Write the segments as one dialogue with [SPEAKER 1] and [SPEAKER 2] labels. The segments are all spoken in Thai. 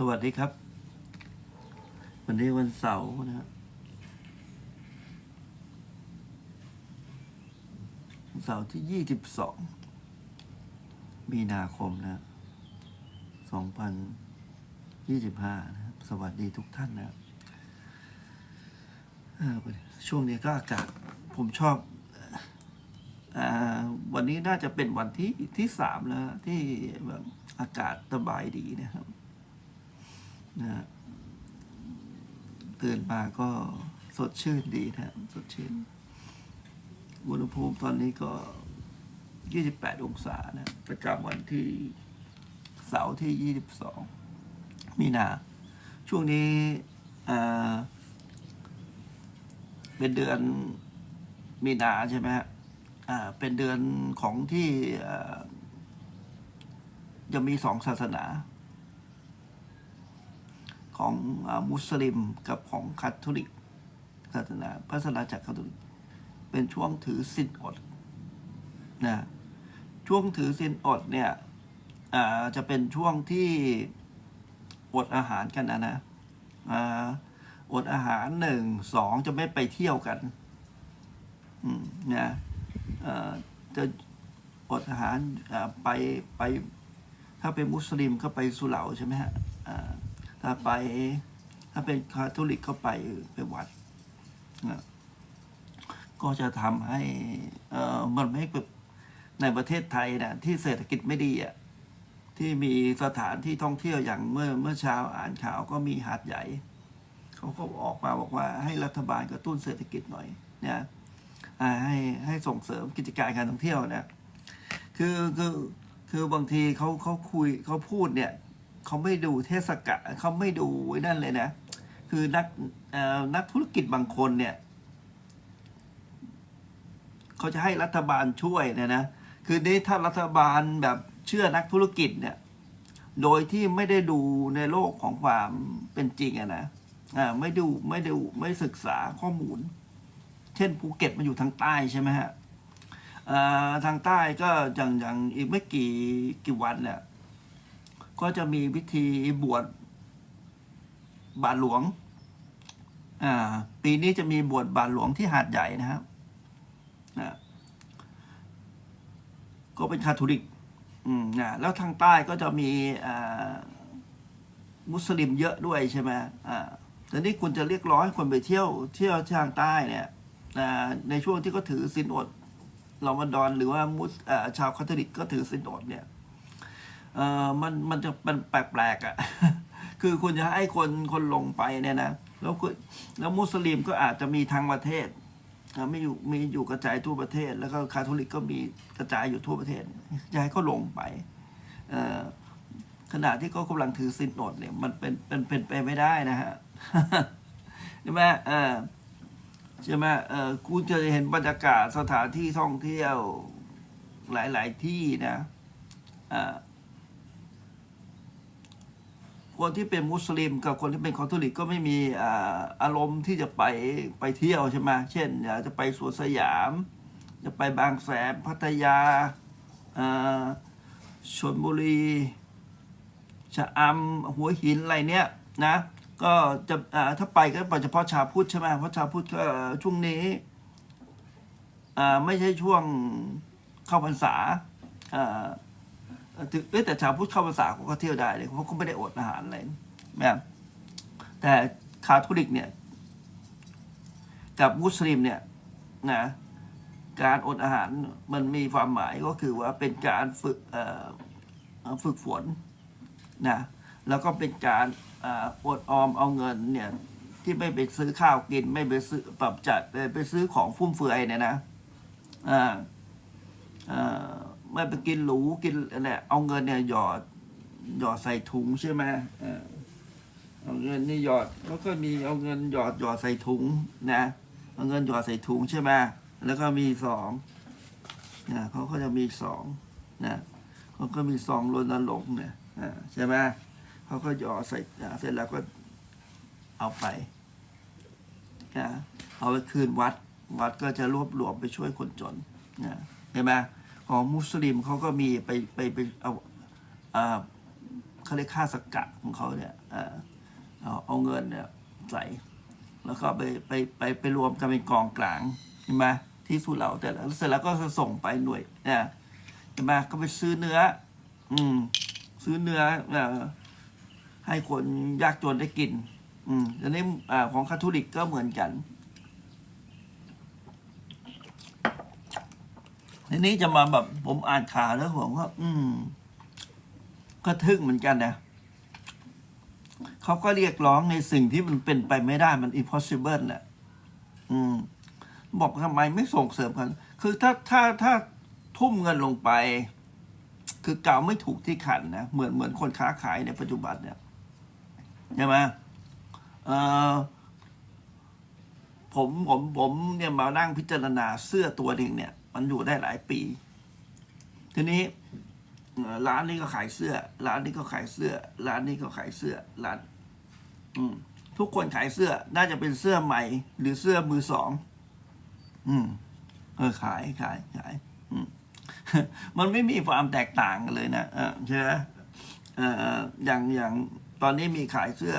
[SPEAKER 1] สวัสดีครับ วันนี้วันเสาร์นะครับวันเสาร์ที่ยี่สิบสองมีนาคมนะสองพันยี่สิบห้านะครับ สวัสดีทุกท่านนะครับช่วงนี้ก็อากาศผมชอบอวันนี้น่าจะเป็นวันที่ที่สามแล้วที่แบบอากาศสบายดีนะครับ นะตื่นมาก็สดชื่นดีนะสดชื่นอุณหภูมิตอนนี้ก็ 28 องศานะประจำวันที่เสาร์ที่ 22 มีนา ช่วงนี้เป็นเดือนมีนาใช่ไหมฮะเป็นเดือนของที่จะมีสองศาสนา ของอมุสลิมกับของคาทอลิกศาสนาพระศาสนาจากรคาทอลิก เป็นช่วงถือศีลอดนะช่วงถือศีลอดเนี่ยจะเป็นช่วงที่อดอาหารกันนะนะอดอาหารหนึ่งสองจะไม่ไปเที่ยวกันนะจะอดอาหารไปไป ถ้าเป็นมุสลิมก็ไปสุเหร่าใช่ไหมฮะ ถ้าไป ถ้าเป็นคาทอลิกก็ไปไปวัดนะก็จะทำให้เอ่อมันไม่แบบในประเทศไทยนะที่เศรษฐกิจไม่ดีอะที่มีสถานที่ท่องเที่ยวอย่างเมื่อเมื่อเช้าอ่านข่าวก็มีหาดใหญ่เขาก็ออกมาบอกว่าให้รัฐบาลกระตุ้นเศรษฐกิจหน่อยเนี่ยให้ให้ส่งเสริมกิจการการท่องเที่ยวเนี่ยคือคือคือบางทีเขาเขาคุยเขาพูดเนี่ย เขาไม่ดูเทศกาลเขาไม่ดูไอ้นั่นเลยนะ คือนักนักธุรกิจบางคนเนี่ยเขาจะให้รัฐบาลช่วยเนี่ยนะคือนี้ถ้ารัฐบาลแบบเชื่อนักธุรกิจเนี่ย โดยที่ไม่ได้ดูในโลกของความเป็นจริงอะนะอ่าไม่ดูไม่ดูไม่ศึกษาข้อมูล เช่นภูเก็ตมันอยู่ทางใต้ใช่ไหมฮะทางใต้ก็อย่างอย่างอีกไม่กี่กี่วันเนี่ย ก็จะมีพิธีบวชบาทหลวง อ่า ปีนี้จะมีบวชบาทหลวงที่หาดใหญ่นะครับนะก็เป็นคาทอลิก อืมนะแล้วทางใต้ก็จะมีอ่ามุสลิมเยอะด้วยใช่ไหมอ่าแต่นี่คุณจะเรียกร้องให้คนไปเที่ยวเที่ยวทางใต้เนี่ยอ่าในช่วงที่เขาถือศีลอดรอมฎอนหรือว่ามุสชาวคาทอลิกก็ถือศีลอดเนี่ย เออมันมันจะเป็นแปลกๆอะคือคุณจะให้คนคนลงไปเนี่ยนะแล้วคุณแล้วมุสลิมก็อาจจะมีทางประเทศไม่อยู่มีอยู่กระจายทั่วประเทศ แล้วก็คาทอลิกก็มีกระจายอยู่ทั่วประเทศจะให้เขาลงไปเอ่อขณะที่เขากำลังถือศีลอดเนี่ย มันเป็นเป็นเป็นไปไม่ได้นะฮะใช่ไหมเออใช่ไหมเออคุณจะเห็นบรรยากาศสถานที่ท่องเที่ยวหลาย ๆ ที่นะอ่า คนที่เป็นมุสลิมกับคนที่เป็นคาทอลิกก็ไม่มีอารมณ์ที่จะไปไปเที่ยวใช่ไหมเช่นจะไปสวนสยาม จะไปบางแสนพัทยาชลบุรีชะอำหัวหินอะไรเนี้ยนะก็จะถ้าไปก็ไปเฉพาะชาวพุทธใช่ไหมเพราะชาวพุทธก็ช่วงนี้ไม่ใช่ช่วงเข้าพรรษา เอ้แต่ชาวพุทธเข้าพรรษาเขาก็เที่ยวได้เลยเพราะเขาไม่ได้อดอาหารอะไรนะแต่คาทอลิกเนี่ย กับมุสลิมเนี่ยนะการอดอาหารมันมีความหมายก็คือว่าเป็นการฝึกฝึกฝนนะแล้วก็เป็นการอาอดออมเอาเงินเนี่ยที่ไม่ไปซื้อข้าวกิน ไม่ไปซื้อปรับจัดไปซื้อของฟุ่มเฟือยเนี่ยนะอ่าอ่า ไม่ไปกินหรูกินอะไรเอาเงินเนี่ยหยอดหยอดใส่ถุงใช่ไหมอ่าเอาเงินนี่หยอดแล้วก็มีเอาเงินหยอดหยอดใส่ถุงนะเอาเงินหยอดใส่ถุงใช่ไหมแล้วก็มีสองนะเขาก็จะมีสองนะเขาก็มีซองรณรงค์เนี่ยอ่าใช่ไหมเขาก็หยอดใส่เสร็จแล้วก็เอาไปนะเอาไปคืนวัด วัดก็จะรวบรวมไปช่วยคนจนนะเห็นไหม ของมุสลิมเขาก็มีไปไปไปเอาเขาเรียกค่าสกัดของเขาเนี่ยเอาเอาเงินเนี่ยใส่แล้วก็ไปไปไปไปรวมกันเป็นกองกลางใช่ไหมที่สุเหร่าแต่ละเสร็จแล้วก็จะส่งไปหน่วยเนี่ยใช่ไหมก็ไปซื้อเนื้อ อืม ซื้อเนื้อเอ่อให้คนยากจนได้กิน อืมอันนี้อ่ของคาทอลิกก็เหมือนกัน ทีนี้จะมาแบบผมอ่านข่าวแล้วผมก็อืม ก็ทึ่งเหมือนกันนะเขาก็เรียกร้องในสิ่งที่มันเป็นไปไม่ได้มัน impossible น่ะ อืม บอกทำไมไม่ส่งเสริมกัน คือถ้าถ้าถ้าทุ่มเงินลงไป คือเก่าไม่ถูกที่ขันนะ เหมือนเหมือนคนค้าขายในปัจจุบันเนี่ยใช่ไหมเออผมผมผมเนี่ยมานั่งพิจารณาเสื้อตัวหนึ่งเนี่ย มันอยู่ได้หลายปี ทีนี้ร้านนี้ก็ขายเสื้อ ร้านนี้ก็ขายเสื้อ ร้านนี้ก็ขายเสื้อ ร้าน อืม ทุกคนขายเสื้อ น่าจะเป็นเสื้อใหม่ หรือเสื้อมือสอง อืม เออขายขายขาย อืม มันไม่มีความแตกต่างกันเลยนะเออใช่ไหมเอ่ออย่างอย่างตอนนี้มีขายเสื้อ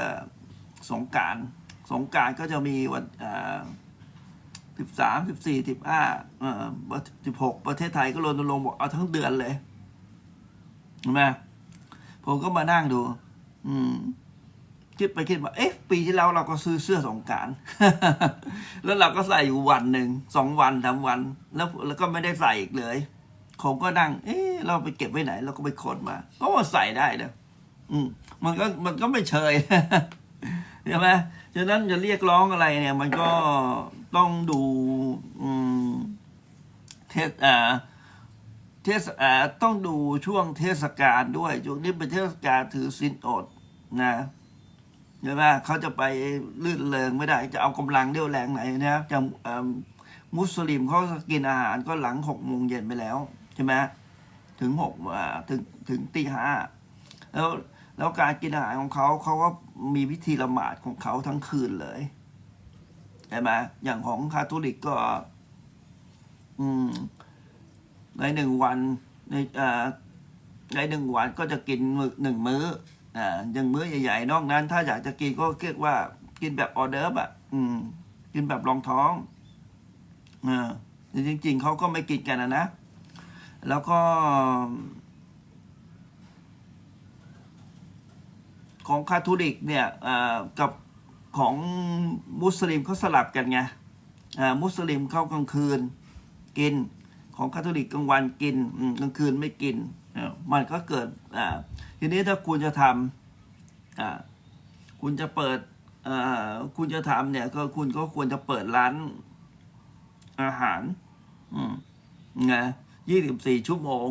[SPEAKER 1] สงการสงการก็จะมีวัน สิบสามสิบสี่สิบห้าเอ่อสิบหกประเทศไทยก็รณรงค์บอกเอาทั้งเดือนเลยเห็นไหมผมก็มานั่งดู อืมคิดไปคิดมาเอ๊ะ ปีที่แล้วเราก็ซื้อเสื้อสงการ แล้วเราก็ใส่อยู่วันหนึ่งสองวันสามวัน แล้วแล้วก็ไม่ได้ใส่อีกเลยผมก็นั่ง เอ๊ะ เราไปเก็บไว้ไหน เราก็ไปขนมา ก็มาใส่ได้เนะอืม มันก็มันก็ไม่เชยใช่ไหมฉะนั้นจะเรียกร้องอะไรเนี่ย มันก็ ต้องดูเทศอ่าเทศอ่าต้องดูช่วงเทศกาลด้วยช่วงนี้เป็นเทศกาลถือศีลอดนะใช่ไหมเขาจะไปลื่นเริงไม่ได้ จะเอากำลังเรี่ยวแรงไหนนะครับจะมุสลิมเขากินอาหารก็หลังหกโมงเย็นไปแล้วใช่ไหมถึงหกถึงถึงตีห้าแล้วแล้วการกินอาหารของเขาเขาก็มีวิธีละหมาดของเขาทั้งคืนเลย ใช่ไหมอย่างของคาทอลิกก็ อืม ในหนึ่งวัน ในอ่าในหนึ่งวันก็จะกินหนึ่งมื้อ อ่าอย่างมื้อใหญ่ๆนอกนั้น ถ้าอยากจะกินก็เรียกว่า กินแบบออเดิร์ฟอะ อืม กินแบบรองท้องอ่าจริง ๆเขาก็ไม่กินกันนะนะแล้วก็ ของคาทอลิกเนี่ยกับ ของมุสลิมเขาสลับกันไงอ่ามุสลิมเข้ากลางคืนกินของคาทอลิกกลางวันกินกลางคืนไม่กินมันก็เกิดอ่าทีนี้ถ้าคุณจะทำอ่าคุณจะเปิดอ่าคุณจะทำเนี่ยก็คุณก็ควรจะเปิดร้านอาหารอืมนะยี่สิบสี่ชั่วโมง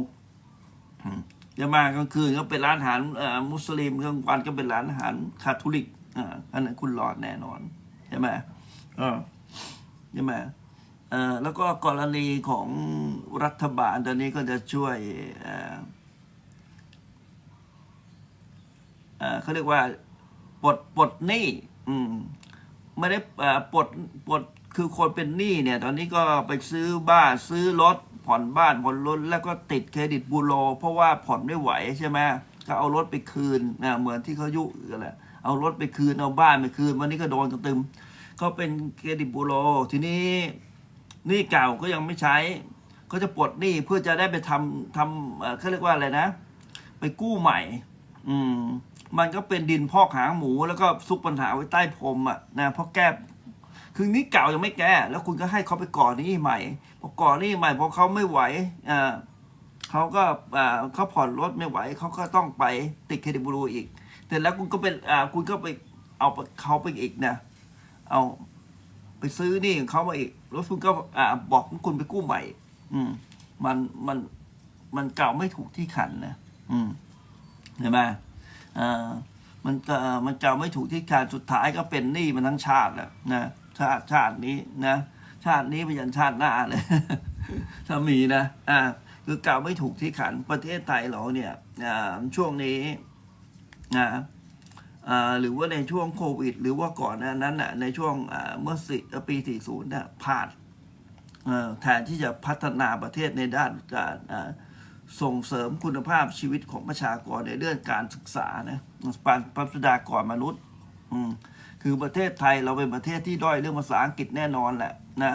[SPEAKER 1] จะมากลางคืนก็เป็นร้านอาหารอ่ามุสลิมกลางวันก็เป็นร้านอาหารคาทอลิก อ่าอันนั้นคุณรอดแน่นอนใช่ไหมเออใช่ไหมอ่อแล้วก็กรณีของรัฐบาลตอนนี้ก็จะช่วยเอ่อเอ่อเขาเรียกว่าปลดปลดหนี้อืมไม่ได้อ่อปลดปลดคือคนเป็นหนี้เนี่ย ตอนนี้ก็ไปซื้อบ้านซื้อรถผ่อนบ้านผ่อนรถแล้วก็ติดเครดิตบูโรเพราะว่าผ่อนไม่ไหวใช่ไหมก็เอารถไปคืนนะเหมือนที่เขายุกันแหละ เอารถไปคืนเอาบ้านไปคืน วันนี้ก็โดนกันตึมก็เป็นเครดิตบูโรทีนี้หนี้เก่าก็ยังไม่ใช้ ก็จะปลดหนี้เพื่อจะได้ไปทำทำเขาเรียกว่าอะไรนะ ไปกู้ใหม่ อืม มันก็เป็นดินพอกหางหมูแล้วก็ซุกปัญหาไว้ใต้พรมอะนะเพราะแก้คือนี้เก่ายังไม่แก้ แล้วคุณก็ให้เขาไปก่อหนี้ใหม่พอก่อหนี้ใหม่พอเขาไม่ไหวอ่าเขาก็อ่าเขาผ่อนรถไม่ไหวเขาก็ต้องไปติดเครดิตบูโรอีก แต่แล้วคุณก็เป็นอ่าคุณก็ไปเอาเขาไปอีกนะเอาไปซื้อนี่ของเขามาอีกแล้วคุณก็อ่าบอกว่าคุณไปกู้ใหม่ อืม มันมันมันเก่าไม่ถูกที่ขันนะอืมเห็นไหมอ่ามันก็มันเก่าไม่ถูกที่ขันสุดท้ายก็เป็นหนี้มันทั้งชาติแหละนะชาติชาตินี้นะชาตินี้ไปยันชาติหน้าเลยถ้ามีนะอ่าคือเก่าไม่ถูกที่ขันประเทศไทยเราเนี่ยอ่าช่วงนี้ นะหรือว่าในช่วงโควิด หรือว่าก่อนนั้นน่ะในช่วงเมื่อสิปี 40น่ะพลาดแทนที่จะพัฒนาประเทศในด้านการส่งเสริมคุณภาพชีวิตของประชากรในเรื่องการศึกษานะปานพัฒนากรมนุษย์คือประเทศไทยเราเป็นประเทศที่ด้อยเรื่องภาษาอังกฤษแน่นอนแหละนะ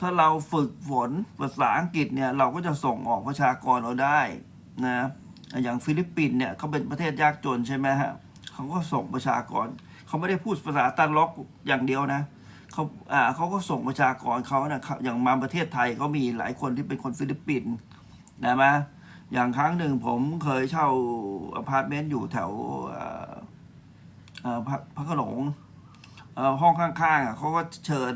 [SPEAKER 1] ถ้าเราฝึกฝนภาษาอังกฤษเนี่ยเราก็จะส่งออกประชากรเราได้นะ อย่างฟิลิปปินส์เนี่ยเขาเป็นประเทศยากจนใช่ไหมฮะเขาก็ส่งประชากรเขาไม่ได้พูดภาษาตันล็อกอย่างเดียวนะเขาอ่าเขาก็ส่งประชากรเขานะอย่างมาประเทศไทยก็มีหลายคนที่เป็นคนฟิลิปปินส์นะมาอย่างครั้งหนึ่งผมเคยเช่าอพาร์ตเมนต์อยู่แถวพระโขนงห้องข้างๆเขาก็เชิญ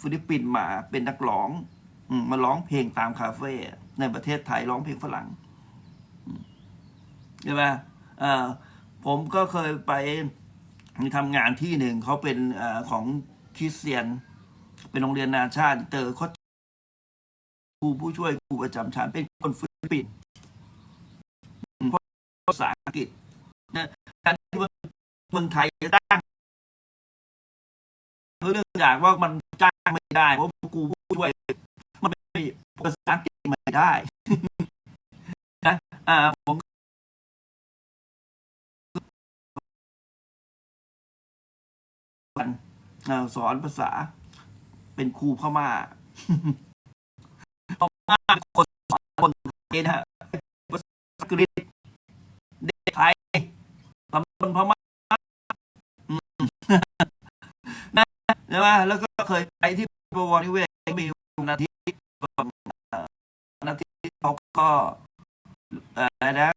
[SPEAKER 1] ฟิลิปปินส์มาเป็นนักร้องมาร้องเพลงตามคาเฟ่ในประเทศไทยร้องเพลงฝรั่ง ใช่ไหมผมก็เคยไปทำงานที่หนึ่งเขาเป็นอของคริสเตียน เป็นโรงเรียนนานชาติเตอร์เขาครูผู้ช่วยครูประจำชั้นเป็นคนฟิลิปปินส์พราะภาษาอังกฤษนะการที่เมืองไทยจะจ้างเรื่องอย่างว่ามันจ้างไม่ได้เพราะกูผู้ช่วย มันไม่ภาษาอังกฤษไม่ได้นะอ่าผม อ่าสอนภาษา เป็นครูพม่าพม่าเป็นคนสอนคนไทยนะฮะภาษาอังกฤษเด็กไทยสำนวนพม่าใช่ไหมแล้วก็เคยไปที่บวรนิเวศมีนาทิตย์เอ่อวันาทิตย์เขาก็อะไรนะ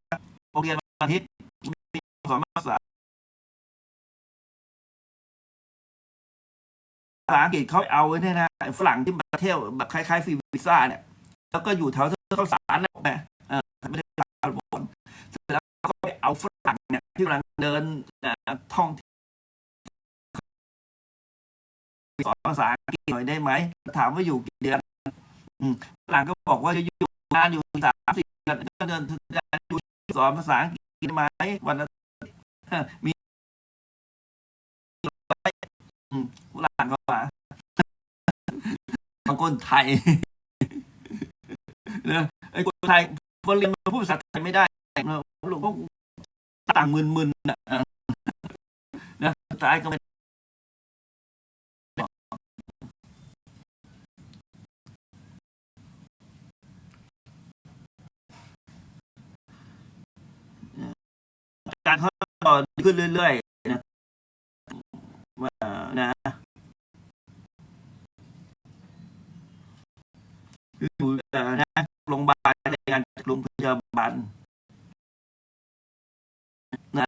[SPEAKER 1] โรงเรียนวันอาทิตย์มีสอนภาษา ภาษาอังกฤษเขาเอาไว้เนี่ยนะฝรั่งที่มาเที่ยวแบบคล้ายๆฟรีวีซ่าเนี่ย แล้วก็อยู่แถวข้าสารนะเออไม่ได้ลาบนเสร็จแล้วก็ไปเอาฝรั่งเนี่ยที่กำลังเดินท่องที่สอนภาษาอังกฤษหน่อยได้ไหมถามว่าอยู่กี่เดือนอืมหลังก็บอกว่าจะอยู่งานอยู่สามสิบเดือนก็เดินถึงการอยู่สอนภาษาอังกฤษได้ไหมวันละเออมี อืมหลังก็มาบางคนไทยเนอะไอ้คนไทยคนเรียนมาพูดภาษาไทยไม่ได้เนอะหลวงพ่อต่างมึนๆนะเออนะสุดท้ายก็ไม่การเขาต่อขึ้นเรื่อย อยู่เออนะโรงพยาบาลในการจากโรงพยาบาลนะ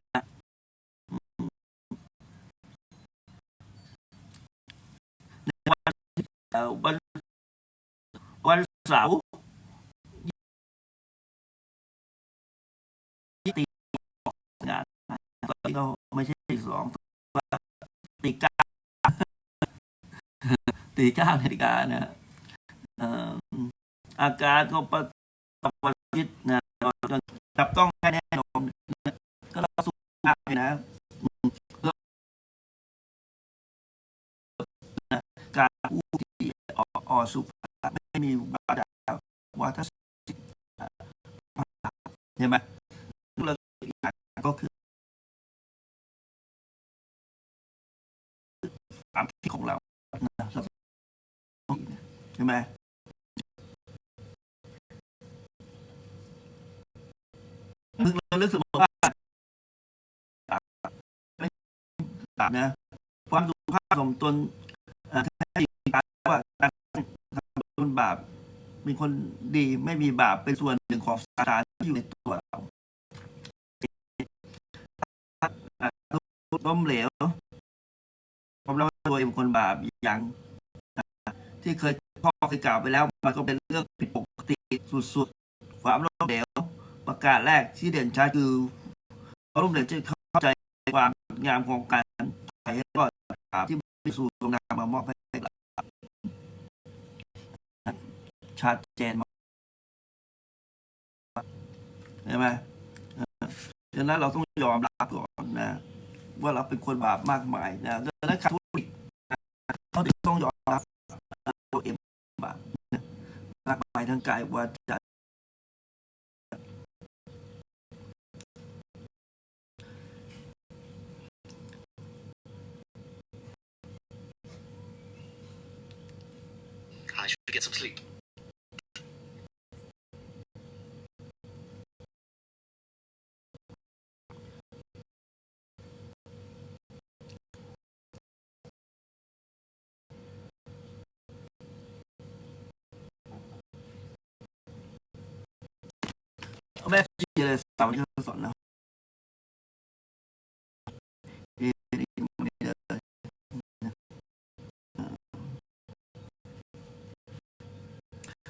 [SPEAKER 1] ในวันวันวันเสาร์ที่ตีงานตอนนี้ก็ไม่ใช่ตีสองตีเก้าตีเก้านาฬิกานะเอ่อ อาการก็ประกอบวันอาทิตย์นะจับต้องให้แน่นอนก็เราสุขภาพนะนะการพูดที่ออกอสุภาพไม่มีวาจาวาทศิลป์ใช่ไหมแล้วอีกอย่างก็คือความคิดของเราใช่ไหม มึงเรารู้สึกว่าไม่ตามนะความสุภาพสมตนอ่าถ้าให้การว่าการทำเป็นบาปเป็นคนดีไม่มีบาปเป็นส่วนหนึ่งของสาารที่อยู่ในตัวเราอ่าล้มเหลวผมเราตัวเองเป็นคนบาปอย่างที่เคยพ่อเคยกล่าวไปแล้ว มันก็เป็นเรื่องผิดปกติสุดๆ ความล้มเหลว ประกาศแรกที่เด่นชัดคือความล้มเหลวจะเข้าใจความงามของการถ่ก็บาปที่มีสู่ตรงนามมามอบให้ชัดเจนมากใช่ไหมดังนั้นเราต้องยอมรับก่อนนะ ว่าเราเป็นคนบาปมากมายนะดังนั้นคาทอลิกนเขาต้องยอมรับตัวเองบาปมากมายทั้งกายวาจา
[SPEAKER 2] to get some sleep.
[SPEAKER 1] แม่จีเลยสา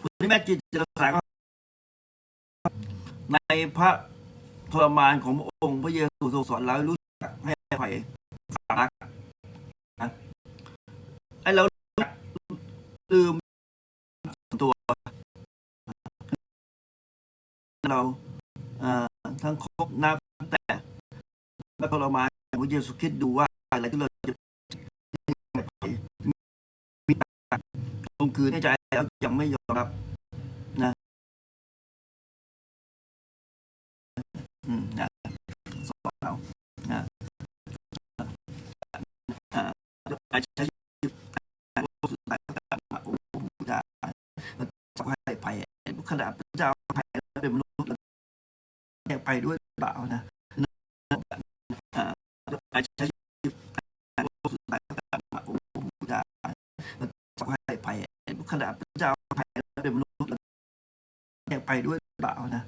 [SPEAKER 1] วันนี้แม่จีจะรักษาก็ในพระทรมานของพระองค์พระเยซูทรงสอนเราให้รู้จักให้อภัยรักนะไอ้เราลืมตัวเราทั้งครบนับแต่และทรมานของพระเยซูคริสต์ดูว่าอะไรที่เราจะมีคงคือในใจ แล้วยังไม่ยอมรับนะอืมนะสอนเรานะอ่าไปใช้ชีวิตสุดท้ายก็ตามมาโอ้โหได้แล้วจะให้ภัยขนาดพระเจ้าให้เป็นมนุษย์แยกไปด้วยเปล่านะอ่าใช้ เปล่านะ